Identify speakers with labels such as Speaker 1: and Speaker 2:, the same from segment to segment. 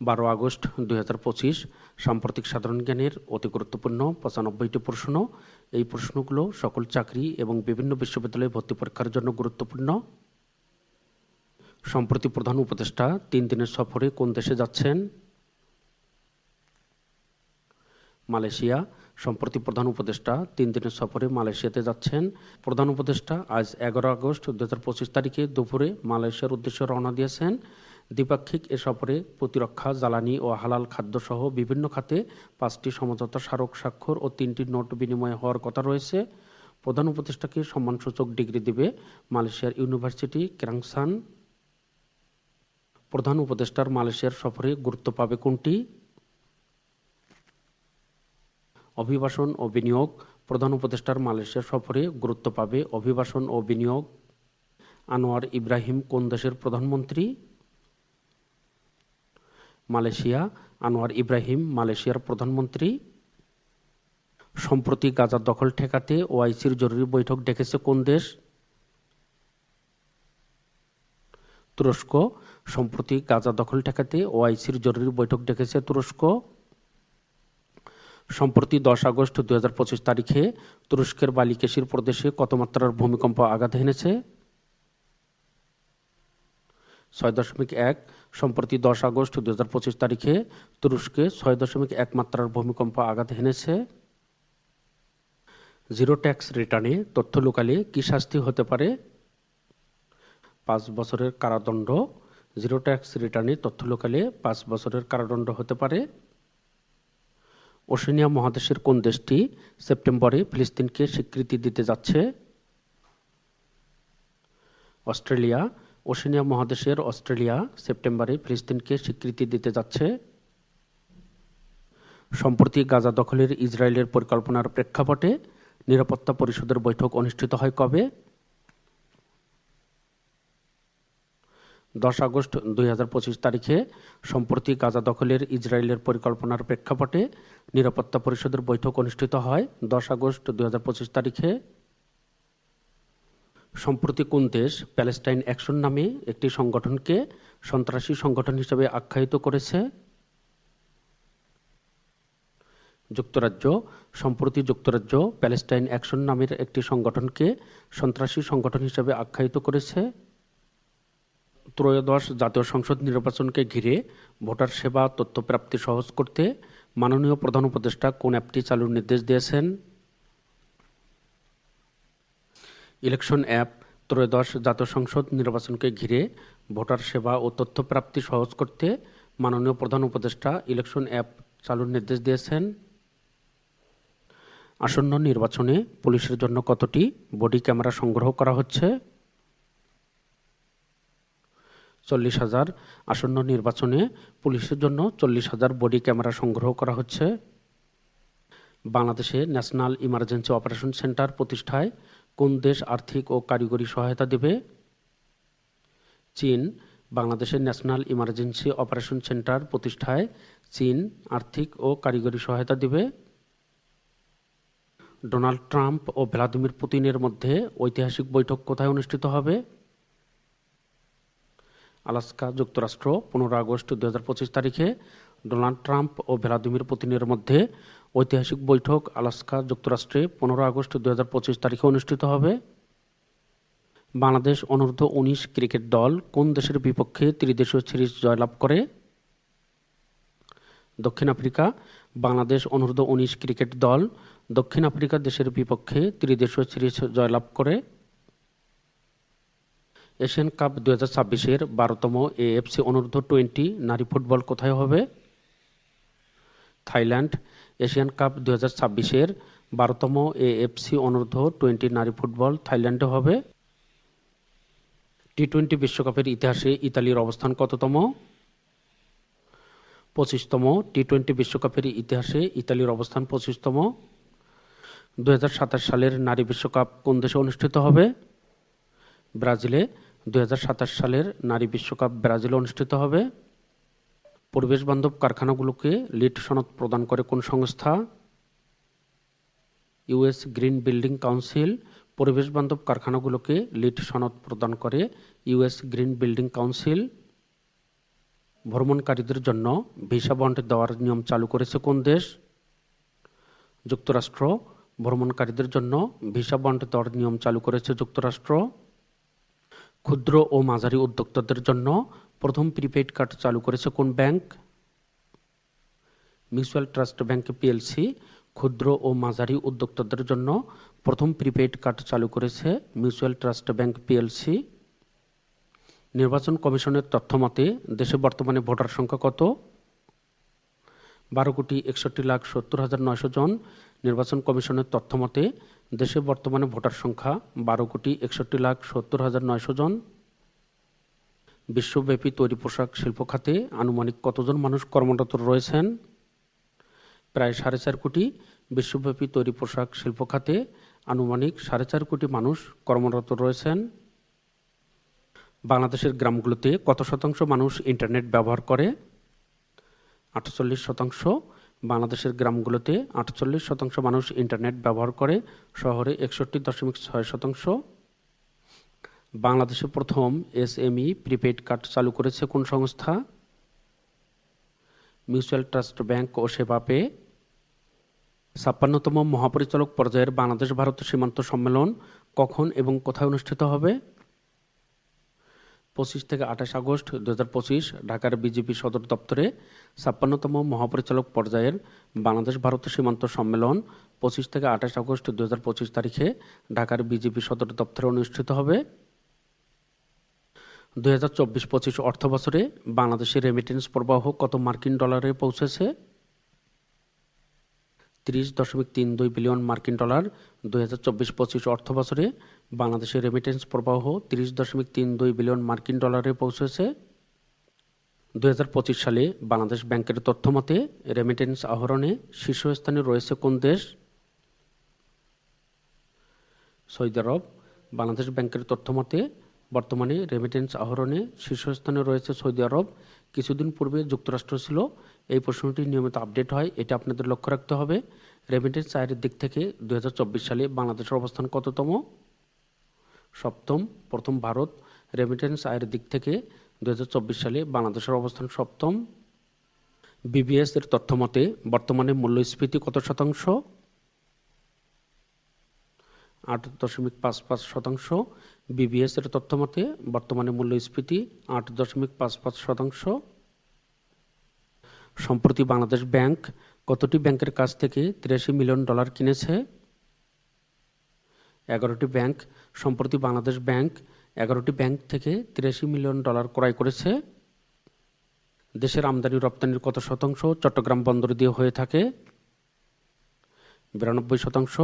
Speaker 1: বারো আগস্ট দুই হাজার পঁচিশ, সাম্প্রতিক সাধারণ জ্ঞানের অতি গুরুত্বপূর্ণ পঁচানব্বইটি প্রশ্ন। এই প্রশ্নগুলো সকল চাকরি এবং বিভিন্ন বিশ্ববিদ্যালয়ে ভর্তি পরীক্ষার জন্য গুরুত্বপূর্ণ। সম্প্রতি প্রধান উপদেষ্টা তিন দিনের সফরে কোন দেশে যাচ্ছেন? মালয়েশিয়া। সম্প্রতি প্রধান উপদেষ্টা তিন দিনের সফরে মালয়েশিয়াতে যাচ্ছেন। প্রধান উপদেষ্টা আজ এগারো আগস্ট দু হাজার পঁচিশ তারিখে দুপুরে মালয়েশিয়ার উদ্দেশ্যে রওনা দিয়েছেন। দ্বিপাক্ষিক এ সফরে প্রতিরক্ষা, জ্বালানি ও হালাল খাদ্যসহ বিভিন্ন খাতে পাঁচটি সমঝোতা স্মারক স্বাক্ষর ও তিনটি নোট বিনিময় হওয়ার কথা রয়েছে। প্রধান উপদেষ্টাকে সম্মানসূচক ডিগ্রি দিবে মালয়েশিয়ার ইউনিভার্সিটি, ক্রাংসান। প্রধান উপদেষ্টার মালয়েশিয়ার সফরে গুরুত্ব পাবে কোনটি? অভিবাসন ও বিনিয়োগ। প্রধান উপদেষ্টার মালয়েশিয়া সফরে গুরুত্ব পাবে অভিবাসন ও বিনিয়োগ। আনোয়ার ইব্রাহিম কোন দেশের প্রধানমন্ত্রী? মালয়েশিয়া, আনোয়ার ইব্রাহিম মালয়েশিয়ার প্রধানমন্ত্রী। সম্প্রতি গাজার দখল ঠেকাতে ওআইসির জরুরি বৈঠক ডেকেছে কোন দেশ? তুরস্ক। সম্প্রতি গাজা দখল ঠেকাতে ওআইসির জরুরি বৈঠক ডেকেছে তুরস্ক। সম্প্রতি দশ আগস্ট দুই হাজার পঁচিশ তারিখে তুরস্কের বালিকেশির প্রদেশে কত মাত্রার ভূমিকম্প আঘাত হেনেছে ছয় দশমিক এক সম্প্রতি দশ আগস্ট দু হাজার পঁচিশ তারিখে তুরস্কে ছয় দশমিক এক মাত্রার ভূমিকম্প আঘাত হেনেছে। জিরো ট্যাক্স রিটার্নে তথ্য লোকালে কি শাস্তি হতে পারে? পাঁচ বছরের কারাদণ্ড। জিরো ট্যাক্স রিটার্নে তথ্য লোকালে পাঁচ বছরের কারাদণ্ড হতে পারে। ওশেনিয়া মহাদেশের কোন দেশটি সেপ্টেম্বরে ফিলিস্তিনকে স্বীকৃতি দিতে যাচ্ছে? অস্ট্রেলিয়া ওশেনিয়া মহাদেশের অস্ট্রেলিয়া সেপ্টেম্বরে ফিলিস্তিনকে স্বীকৃতি দিতে যাচ্ছে। সম্প্রতি গাজা দখলের ইসরায়েলের পরিকল্পনার প্রেক্ষাপটে নিরাপত্তা পরিষদের বৈঠক অনুষ্ঠিত হয় কবে? দশ আগস্ট দুই হাজার পঁচিশ তারিখে সম্প্রতি গাজা দখলের ইসরায়েলের পরিকল্পনার প্রেক্ষাপটে নিরাপত্তা পরিষদের বৈঠক অনুষ্ঠিত হয়। দশ আগস্ট দুই হাজার পঁচিশ তারিখে সম্প্রতি কোন দেশ প্যালেস্টাইন অ্যাকশন নামে একটি সংগঠনকে সন্ত্রাসী সংগঠন হিসেবে আখ্যায়িত করেছে? যুক্তরাজ্য। সম্প্রতি যুক্তরাজ্য প্যালেস্টাইন অ্যাকশন নামের একটি সংগঠনকে সন্ত্রাসী সংগঠন হিসেবে আখ্যায়িত করেছে। ত্রয়োদশ জাতীয় সংসদ নির্বাচনকে ঘিরে ভোটার সেবা তথ্য প্রাপ্তি সহজ করতে মাননীয় প্রধান উপদেষ্টা কোন অ্যাপটি চালুর নির্দেশ দিয়েছেন? ইলেকশন অ্যাপ ত্রয়োদশ জাতীয় সংসদ নির্বাচনকে ঘিরে ভোটার সেবা ও তথ্য প্রাপ্তি সহজ করতে মাননীয় প্রধান উপদেষ্টা ইলেকশন অ্যাপ চালুর নির্দেশ দিয়েছেন। আসন্ন নির্বাচনে পুলিশের জন্য কতটি বডি ক্যামেরা সংগ্রহ করা হচ্ছে? চল্লিশ হাজার। আসন্ন নির্বাচনে পুলিশের জন্য চল্লিশ হাজার বডি ক্যামেরা সংগ্রহ করা হচ্ছে। বাংলাদেশে ন্যাশনাল ইমার্জেন্সি অপারেশন সেন্টার প্রতিষ্ঠায় কোন দেশ আর্থিক ও কারিগরি সহায়তা দেবে? চীন, বাংলাদেশের ন্যাশনাল ইমার্জেন্সি অপারেশন সেন্টার প্রতিষ্ঠায় চীন আর্থিক ও কারিগরি সহায়তা দেবে। ডোনাল্ড ট্রাম্প ও ভ্লাদিমির পুতিনের মধ্যে ঐতিহাসিক বৈঠক কোথায় অনুষ্ঠিত হবে? আলাস্কা যুক্তরাষ্ট্র, পনেরো আগস্ট দু হাজার পঁচিশ তারিখে ডোনাল্ড ট্রাম্প ও ভ্লাদিমির পুতিনের মধ্যে ঐতিহাসিক বৈঠক আলাস্কা যুক্তরাষ্ট্রে পনেরো আগস্ট দু হাজার পঁচিশ তারিখে অনুষ্ঠিত হবে। বাংলাদেশ অনূর্ধ্ব উনিশ ক্রিকেট দল কোন দেশের বিপক্ষে ত্রিদেশীয় সিরিজ জয়লাভ করে? দক্ষিণ আফ্রিকা, বাংলাদেশ অনূর্ধ্ব উনিশ ক্রিকেট দল দক্ষিণ আফ্রিকা দেশের বিপক্ষে ত্রিদেশীয় সিরিজ জয়লাভ করে। এশিয়ান কাপ দু হাজার ছাব্বিশের বারোতম এএফসি অনূর্ধ্ব টোয়েন্টি নারী ফুটবল কোথায় হবে? থাইল্যান্ড এশিয়ান কাপ দু হাজার ছাব্বিশের বারোতম এএফসি অনূর্ধ্ব টোয়েন্টি নারী ফুটবল থাইল্যান্ডে হবে। টি টোয়েন্টি বিশ্বকাপের ইতিহাসে ইতালির অবস্থান কততম? পঁচিশতম। টি টোয়েন্টি বিশ্বকাপের ইতিহাসে ইতালির অবস্থান পঁচিশতম। দু সালের নারী বিশ্বকাপ কোন দেশে অনুষ্ঠিত হবে? ব্রাজিলে। দু হাজার সাতাশ সালের নারী বিশ্বকাপ ব্রাজিলে অনুষ্ঠিত হবে। পরিবেশ বান্ধব কারখানাগুলোকে লিড সনদ প্রদান করে কোন সংস্থা? ইউএস গ্রিন বিল্ডিং কাউন্সিল পরিবেশ বান্ধব কারখানাগুলোকে লিড সনদ প্রদান করে ইউএস গ্রিন বিল্ডিং কাউন্সিল। ভ্রমণকারীদের জন্য ভিসা বন্ড দেওয়ার নিয়ম চালু করেছে কোন দেশ? যুক্তরাষ্ট্র, ভ্রমণকারীদের জন্য ভিসা বন্ড দেওয়ার নিয়ম চালু করেছে যুক্তরাষ্ট্র। ক্ষুদ্র ও মাঝারি উদ্যোক্তাদের জন্য প্রথম প্রিপেইড কার্ড চালু করেছে কোন bank mutual trust bank PLC ক্ষুদ্র ও মাঝারি উদ্যোক্তাদের জন্য প্রথম প্রিপেইড কার্ড চালু করেছে মিউচুয়াল ট্রাস্ট ব্যাংক পিএলসি নির্বাচন কমিশনের তথ্য মতে, দেশে বর্তমানে ভোটার সংখ্যা কত? বারো কোটি একষট্টি লাখ সত্তর হাজার নয়শো জন। নির্বাচন কমিশনের তথ্য মতে, দেশে বর্তমানে ভোটার সংখ্যা বারো কোটি একষট্টি লাখ সত্তর হাজার নয়শো জন। বিশ্বব্যাপী তৈরি পোশাক শিল্প খাতে আনুমানিক কতজন মানুষ কর্মরত রয়েছেন? প্রায় সাড়ে চার কোটি বিশ্বব্যাপী তৈরি পোশাক শিল্প খাতে আনুমানিক সাড়ে চার কোটি মানুষ কর্মরত রয়েছেন। বাংলাদেশের গ্রামগুলোতে কত শতাংশ মানুষ ইন্টারনেট ব্যবহার করে? আটচল্লিশ শতাংশ। বাংলাদেশের গ্রামগুলোতে আটচল্লিশ শতাংশ মানুষ ইন্টারনেট ব্যবহার করে। শহরে একষট্টি দশমিক ছয় শতাংশ। বাংলাদেশে প্রথম এসএমই প্রিপেইড কার্ড চালু করেছে কোন সংস্থা? মিউচুয়াল ট্রাস্ট ব্যাংক ও সেবা পে। ছাপ্পান্নতম মহাপরিচালক পর্যায়ের বাংলাদেশ ভারত সীমান্ত সম্মেলন কখন এবং কোথায় অনুষ্ঠিত হবে? পঁচিশ থেকে আঠাশ আগস্ট দু হাজার পঁচিশ, ঢাকার বিজেপি সদর দপ্তরে ছাপ্পান্নতম মহাপরিচালক পর্যায়ের বাংলাদেশ ভারত সীমান্ত সম্মেলন পঁচিশ থেকে আঠাশ আগস্ট দু হাজার পঁচিশ তারিখে ঢাকার বিজেপি সদর দপ্তরে অনুষ্ঠিত হবে। দুই হাজার চব্বিশ পঁচিশ অর্থ বছরে বাংলাদেশের রেমিটেন্স প্রবাহ কত মার্কিন ডলারে পৌঁছেছে? তিরিশ দশমিক তিন দুই বিলিয়ন মার্কিন ডলার। দুই হাজার চব্বিশ অর্থ বছরে বাংলাদেশের রেমিটেন্স প্রবাহ তিরিশ দশমিক তিন দুই বিলিয়ন মার্কিন ডলারে পৌঁছেছে। দুই হাজার পঁচিশ সালে বাংলাদেশ ব্যাংকের তথ্য মতে রেমিটেন্স আহরণে শীর্ষস্থানে রয়েছে কোন দেশ? সৌদি আরব। বাংলাদেশ ব্যাংকের তথ্য মতে বর্তমানে রেমিটেন্স আহরণে শীর্ষস্থানে রয়েছে সৌদি আরব। কিছুদিন পূর্বে যুক্তরাষ্ট্র ছিল। এই প্রশ্নটি নিয়মিত আপডেট হয়, এটা আপনাদের লক্ষ্য রাখতে হবে। রেমিটেন্স আয়ের দিক থেকে দু হাজার চব্বিশ সালে বাংলাদেশের অবস্থান কততম? সপ্তম, প্রথম ভারত। রেমিটেন্স আয়ের দিক থেকে দু হাজার চব্বিশ সালে বাংলাদেশের অবস্থান সপ্তম। বিবিএস এর তথ্য মতে, বর্তমানে মূল্যস্ফীতি কত শতাংশ? আট দশমিক পাঁচ পাঁচ শতাংশ। বিবিএস এর তথ্য মতে, বর্তমানে মূল্যস্ফীতি আট দশমিক পাঁচ পাঁচ শতাংশ। সম্প্রতি বাংলাদেশ ব্যাংক কতটি ব্যাংকের কাছ থেকে তিরাশি মিলিয়ন ডলার কিনেছে? এগারোটি ব্যাংক, সম্প্রতি বাংলাদেশ ব্যাংক এগারোটি ব্যাংক থেকে তিরাশি মিলিয়ন ডলার ক্রয় করেছে। দেশের আমদানি রপ্তানির কত শতাংশ চট্টগ্রাম বন্দর দিয়ে হয়ে থাকে? বিরানব্বই শতাংশ।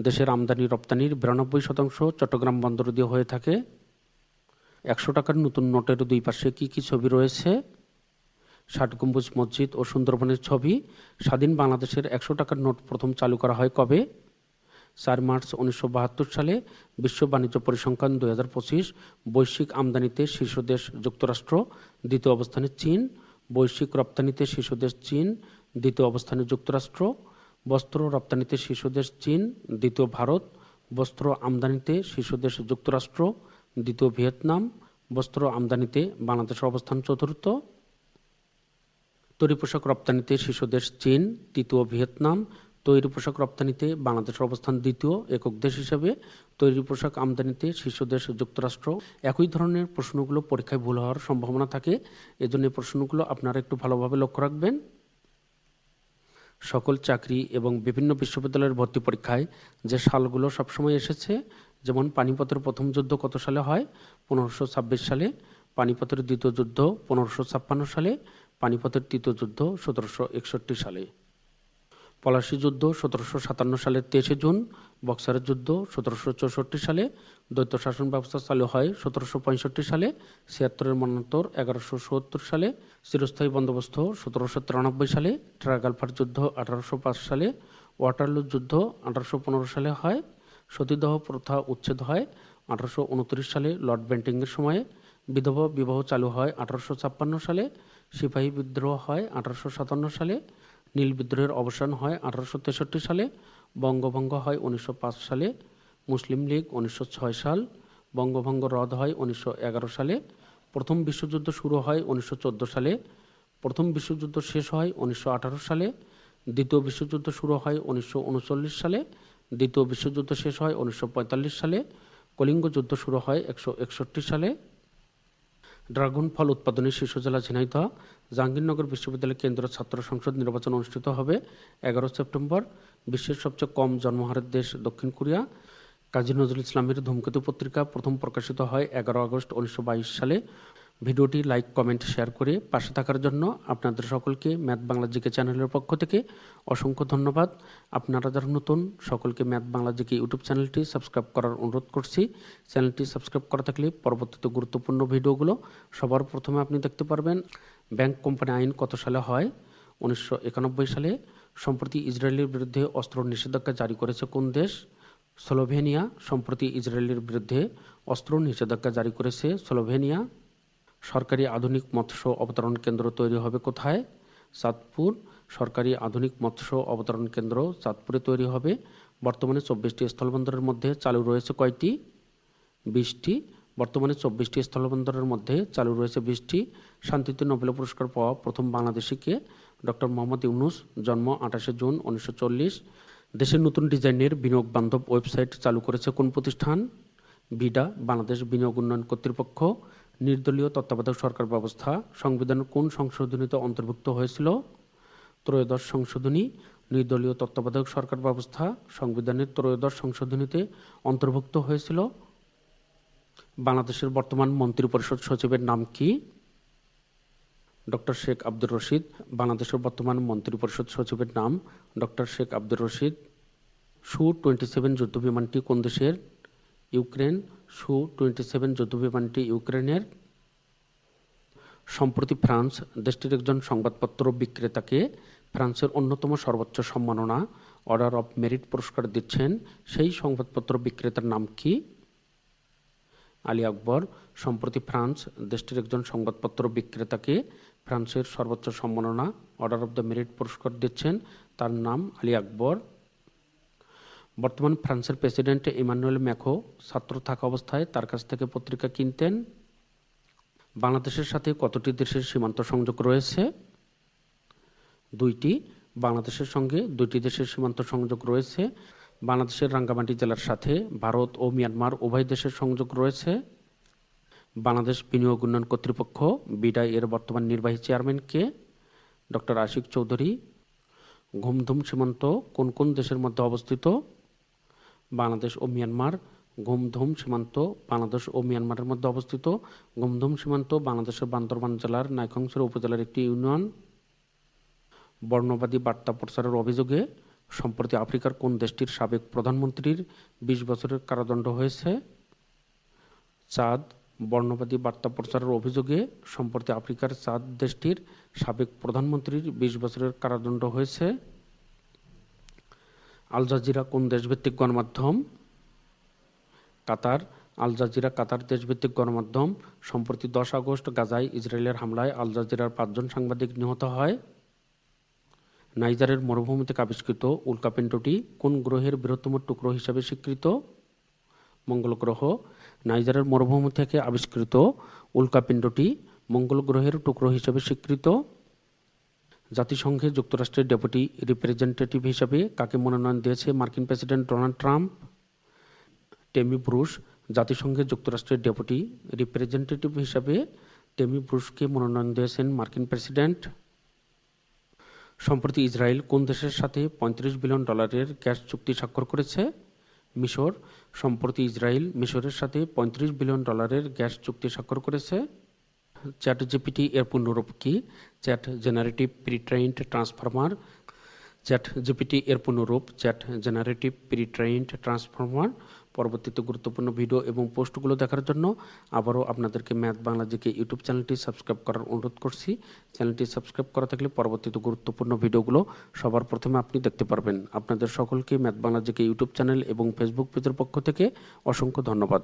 Speaker 1: দেশের আমদানি, রপ্তানির বিরানব্বই শতাংশ চট্টগ্রাম বন্দর দিয়ে হয়ে থাকে। একশো টাকার নতুন নোটের দুই পাশে কি কি ছবি রয়েছে? ষাট গম্বুজ মসজিদ ও সুন্দরবনের ছবি। স্বাধীন বাংলাদেশের একশো টাকার নোট প্রথম চালু করা হয় কবে? চার মার্চ উনিশশো বাহাত্তর সালে বিশ্ব বাণিজ্য পরিসংখ্যান দুই হাজার পঁচিশ। বৈশ্বিক আমদানিতে শীর্ষ দেশ যুক্তরাষ্ট্র, দ্বিতীয় অবস্থানে চীন। বৈশ্বিক রপ্তানিতে শীর্ষ দেশ চীন, দ্বিতীয় অবস্থানে যুক্তরাষ্ট্র। বস্ত্র রপ্তানিতে শীর্ষ দেশ চীন, দ্বিতীয় ভারত, বস্ত্র আমদানিতে শীর্ষ দেশ যুক্তরাষ্ট্র, দ্বিতীয় ভিয়েতনাম, বস্ত্র আমদানিতে বাংলাদেশের অবস্থান চতুর্থ, তৈরি পোশাক রপ্তানিতে শীর্ষ দেশ চীন, তৃতীয় ভিয়েতনাম, তৈরি পোশাক রপ্তানিতে বাংলাদেশের অবস্থান দ্বিতীয়, একক দেশ হিসেবে তৈরি পোশাক আমদানিতে শীর্ষ দেশ যুক্তরাষ্ট্র। একই ধরনের প্রশ্নগুলো পরীক্ষায় ভুল হওয়ার সম্ভাবনা থাকে, এজন্য প্রশ্নগুলো আপনারা একটু ভালোভাবে লক্ষ্য রাখবেন। সকল চাকরি এবং বিভিন্ন বিশ্ববিদ্যালয়ের ভর্তি পরীক্ষায় যে সালগুলো সবসময় এসেছে, যেমন পানিপথের প্রথম যুদ্ধ কত সালে হয়? পনেরোশো ছাব্বিশ সালে, পানিপথের দ্বিতীয় যুদ্ধ পনেরোশো ছাপ্পান্ন সালে, পানিপথের তৃতীয় যুদ্ধ সতেরোশো একষট্টি সালে। পলাশী যুদ্ধ সতেরোশো সাতান্ন সালের তেইশে জুন, বক্সারের যুদ্ধ সতেরোশো চৌষট্টি সালে, দ্বৈত শাসন ব্যবস্থা চালু হয় সতেরোশো পঁয়ষট্টি সালে, ছিয়াত্তরের মন্বন্তর এগারোশো সত্তর সালে, চিরস্থায়ী বন্দোবস্ত সতেরোশো তিরানব্বই সালে ট্রাগালফার যুদ্ধ আঠারোশো পাঁচ সালে, ওয়াটারলু যুদ্ধ আঠারোশো পনেরো সালে হয়, সতীদাহ প্রথা উচ্ছেদ হয় আঠারোশো উনত্রিশ সালে, লর্ড বেন্টিংয়ের সময়ে, বিধবা বিবাহ চালু হয় আঠারোশো ছাপ্পান্ন সালে, সিপাহী বিদ্রোহ হয় আঠারোশো সাতান্ন সালে নীল বিদ্রোহের অবসান হয় আঠারোশো তেষট্টি সালে, বঙ্গভঙ্গ হয় উনিশশো পাঁচ সালে, মুসলিম লীগ উনিশশো ছয় সাল, বঙ্গভঙ্গ রদ হয় উনিশশো এগারো সালে, প্রথম বিশ্বযুদ্ধ শুরু হয় উনিশশো চোদ্দ সালে, প্রথম বিশ্বযুদ্ধ শেষ হয় উনিশশো আঠারো সালে, দ্বিতীয় বিশ্বযুদ্ধ শুরু হয় উনিশশো উনচল্লিশ সালে, দ্বিতীয় বিশ্বযুদ্ধ শেষ হয় উনিশশো পঁয়তাল্লিশ সালে, কলিঙ্গ যুদ্ধ শুরু হয় একশো একষট্টি সালে। ড্রাগন ফল উৎপাদনের শীর্ষ জেলা ঝিনাইদহ, জাহাঙ্গীরনগর বিশ্ববিদ্যালয় কেন্দ্র ছাত্র সংসদ নির্বাচন অনুষ্ঠিত হবে এগারো সেপ্টেম্বর। বিশ্বের সবচেয়ে কম জন্মহারের দেশ দক্ষিণ কোরিয়া। কাজী নজরুল ইসলামের ধূমকেতু পত্রিকা প্রথম প্রকাশিত হয় এগারো আগস্ট উনিশশো বাইশ সালে। ভিডিওটি লাইক, কমেন্ট, শেয়ার করে পাশে থাকার জন্য আপনাদের সকলকে ম্যাথ বাংলা জিকে চ্যানেলের পক্ষ থেকে অসংখ্য ধন্যবাদ। আপনারা যারা নতুন, সকলকে ম্যাথ বাংলা জিকে ইউটিউব চ্যানেলটি সাবস্ক্রাইব করার অনুরোধ করছি। চ্যানেলটি সাবস্ক্রাইব করা থাকলে পরবর্তীতে গুরুত্বপূর্ণ ভিডিওগুলো সবার প্রথমে আপনি দেখতে পারবেন। ব্যাংক কোম্পানি আইন কত সালে হয়? উনিশশো একানব্বই সালে। সম্প্রতি ইসরায়েলের বিরুদ্ধে অস্ত্র নিষেধাজ্ঞা জারি করেছে কোন দেশ? স্লোভেনিয়া। সম্প্রতি ইসরায়েলের বিরুদ্ধে অস্ত্র নিষেধাজ্ঞা জারি করেছে স্লোভেনিয়া। সরকারি আধুনিক মৎস্য অবতরণ কেন্দ্র তৈরি হবে কোথায়? চাঁদপুর। সরকারি আধুনিক মৎস্য অবতরণ কেন্দ্র চাঁদপুরে তৈরি হবে। বর্তমানে চব্বিশটি স্থলবন্দরের মধ্যে চালু রয়েছে কয়টি? বিশটি। বর্তমানে চব্বিশটি স্থলবন্দরের মধ্যে চালু রয়েছে বিশটি। শান্তিতে নোবেল পুরস্কার পাওয়া প্রথম বাংলাদেশিকে ডক্টর মোহাম্মদ ইউনুস, জন্ম আঠাশে জুন উনিশশো চল্লিশ। দেশের নতুন ডিজাইনের বিনিয়োগ বান্ধব ওয়েবসাইট চালু করেছে কোন প্রতিষ্ঠান? বিডা, বাংলাদেশ বিনিয়োগ উন্নয়ন কর্তৃপক্ষ। নির্দলীয় তত্ত্বাবধায়ক সরকার ব্যবস্থা, সংবিধানের কোন সংশোধনীতে অন্তর্ভুক্ত হয়েছিল? ত্রয়োদশ সংশোধনী, নির্দলীয় তত্ত্বাবধায়ক সরকার ব্যবস্থা, সংবিধানের ত্রয়োদশ সংশোধনীতে অন্তর্ভুক্ত হয়েছিল? বাংলাদেশের বর্তমান মন্ত্রিপরিষদ সচিবের নাম কি? ডক্টর শেখ আব্দুর রশিদ, বাংলাদেশের বর্তমান মন্ত্রিপরিষদ সচিবের নাম ডক্টর শেখ আব্দুর রশিদ। সু টোয়েন্টি সেভেন যুদ্ধবিমানটি কোন দেশের? ইউক্রেন, সু টোয়েন্টি সেভেন যুদ্ধবিমানটি ইউক্রেনের। সম্প্রতি ফ্রান্স দেশটির একজন সংবাদপত্র বিক্রেতাকে ফ্রান্সের অন্যতম সর্বোচ্চ সম্মাননা অর্ডার অফ মেরিট পুরস্কার দিচ্ছেন। সেই সংবাদপত্র বিক্রেতার নাম কি? আলী আকবর। সম্প্রতি ফ্রান্স দেশটির একজন সংবাদপত্র বিক্রেতাকে ফ্রান্সের সর্বোচ্চ সম্মাননা অর্ডার অফ দ্য মেরিট পুরস্কার দিচ্ছেন। তার নাম আলী আকবর। বর্তমান ফ্রান্সের প্রেসিডেন্ট ইমানুয়েল ম্যাখো ছাত্র থাকা অবস্থায় তার কাছ থেকে পত্রিকা কিনতেন। বাংলাদেশের সাথে কতটি দেশের সীমান্ত সংযোগ রয়েছে? দুইটি। বাংলাদেশের সঙ্গে দুইটি দেশের সীমান্ত সংযোগ রয়েছে। বাংলাদেশের রাঙ্গামাটি জেলার সাথে ভারত ও মিয়ানমার উভয় দেশের সংযোগ রয়েছে। বাংলাদেশ বিনিয়োগ উন্নয়ন কর্তৃপক্ষ, বিডাই এর বর্তমান নির্বাহী চেয়ারম্যান কে? ডক্টর আশিক চৌধুরী। ঘুমধুম সীমান্ত কোন কোন দেশের মধ্যে অবস্থিত? বাংলাদেশ ও মিয়ানমার ঘুমধুম সীমান্ত বাংলাদেশ ও মিয়ানমারের মধ্যে অবস্থিত। ঘুমধুম সীমান্ত বাংলাদেশের বান্দরবান জেলার নাইখংসের উপজেলার একটি ইউনিয়ন। বর্ণবাদী বার্তা প্রচারের অভিযোগে সম্প্রতি আফ্রিকার কোন দেশটির সাবেক প্রধানমন্ত্রীর বিশ বছরের কারাদণ্ড হয়েছে? চাঁদ, বর্ণবাদী বার্তা প্রচারের অভিযোগে সম্প্রতি আফ্রিকার চাঁদ দেশটির সাবেক প্রধানমন্ত্রীর বিশ বছরের কারাদণ্ড হয়েছে। আল জাজিরা কোন দেশভিত্তিক গণমাধ্যম? কাতার, আল জাজিরা কাতার দেশভিত্তিক গণমাধ্যম। সম্প্রতি দশ আগস্ট গাজায় ইসরায়েলের হামলায় আল জাজিরার পাঁচজন সাংবাদিক নিহত হয়। নাইজারের মরুভূমি থেকে আবিষ্কৃত উল্কাপিণ্ডটি কোন গ্রহের বৃহত্তম টুকরো হিসাবে স্বীকৃত? মঙ্গল গ্রহ। নাইজারের মরুভূমি থেকে আবিষ্কৃত উল্কাপিণ্ডটি মঙ্গল গ্রহের টুকরো হিসাবে স্বীকৃত। জাতিসংঘে যুক্তরাষ্ট্রের ডেপুটি রিপ্রেজেন্টেটিভ হিসাবে কাকে মনোনয়ন দিয়েছে মার্কিন president Donald Trump? Tammy Bruce, জাতিসংঘে যুক্তরাষ্ট্রের ডেপুটি রিপ্রেজেন্টেটিভ হিসাবে টেমি ব্রুশকে মনোনয়ন দিয়েছেন মার্কিন প্রেসিডেন্ট। সম্প্রতি ইসরায়েল কোন দেশের সাথে পঁয়ত্রিশ বিলিয়ন ডলারের গ্যাস চুক্তি স্বাক্ষর করেছে? মিশর, সম্প্রতি ইসরায়েল মিশরের সাথে পঁয়ত্রিশ বিলিয়ন ডলারের গ্যাস চুক্তি স্বাক্ষর করেছে। চ্যাট জিপিটি এর পূর্ণরূপ কি? Chat generative pretrained transformer chat GPT এর পূর্ণরূপ, চ্যাট জেনারেটিভ প্রিট্রেইন্ড ট্রান্সফরমার পরবর্তীতে গুরুত্বপূর্ণ ভিডিও এবং পোস্টগুলো দেখার জন্য আবারও আপনাদেরকে ম্যাথ বাংলা জিকে ইউটিউব চ্যানেলটি সাবস্ক্রাইব করার অনুরোধ করছি। চ্যানেলটি সাবস্ক্রাইব করা থাকলে পরবর্তীতে গুরুত্বপূর্ণ ভিডিওগুলো সবার প্রথমে আপনি দেখতে পারবেন। আপনাদের সকলকে math Bangla GK YouTube channel এবং ফেসবুক পেজের পক্ষ থেকে অসংখ্য ধন্যবাদ।